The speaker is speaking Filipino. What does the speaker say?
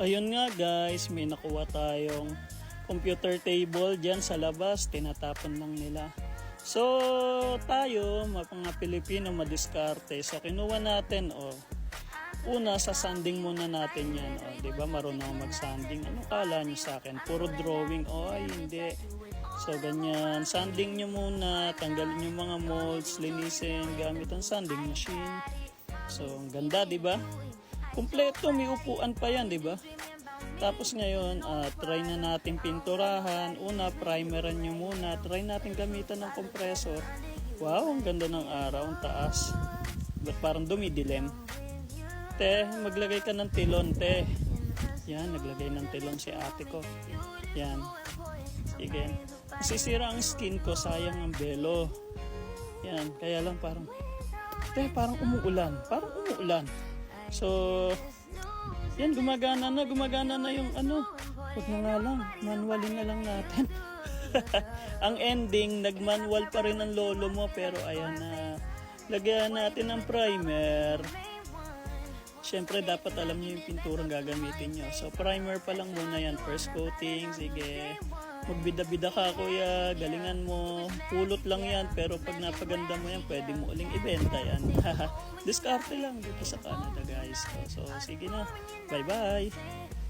Ayun nga guys, may nakuha tayong computer table dyan sa labas. Tinatapon lang nila. So, tayo, mga Pilipino, madiskarte. So, kinuha natin, oh, Una, sa sanding muna natin yan. O, di ba marunong mag-sanding? Ano kala nyo sa akin? Puro drawing. O, ay, hindi. So, ganyan. Sanding nyo muna. Tanggalin yung mga molds. Linisin gamit ang sanding machine. So, ang ganda, di ba? Kumpleto. May upuan pa yan, di ba? Tapos ngayon, ah, try na natin pinturahan. Una, primeran nyo muna. Try natin gamitan ng compressor. Wow, ang ganda ng araw. Ang taas. Ba't parang dumidilim? Te, maglagay ka ng tilon, te. Yan, naglagay ng tilon si ate ko. Yan. Sige. Masisira ang skin ko, sayang ang belo. Yan, kaya lang parang, te, parang umuulan. Parang umuulan. So, yan, gumagana na, gumagana na yung ano. Huwag na nga lang, manualin na lang natin. ang ending, nag-manual pa rin ang lolo mo, pero ayan na. Lagyan natin ng primer. Siyempre, dapat alam niyo yung pinturang gagamitin niyo. So, primer pa lang muna yan. First coating, sige. Magbida-bida ka, kuya. Galingan mo. Pulot lang yan. Pero pag napaganda mo yan, pwede mo uling ibenta yan. Diskarte lang dito sa Canada, guys. So, sige na. Bye-bye.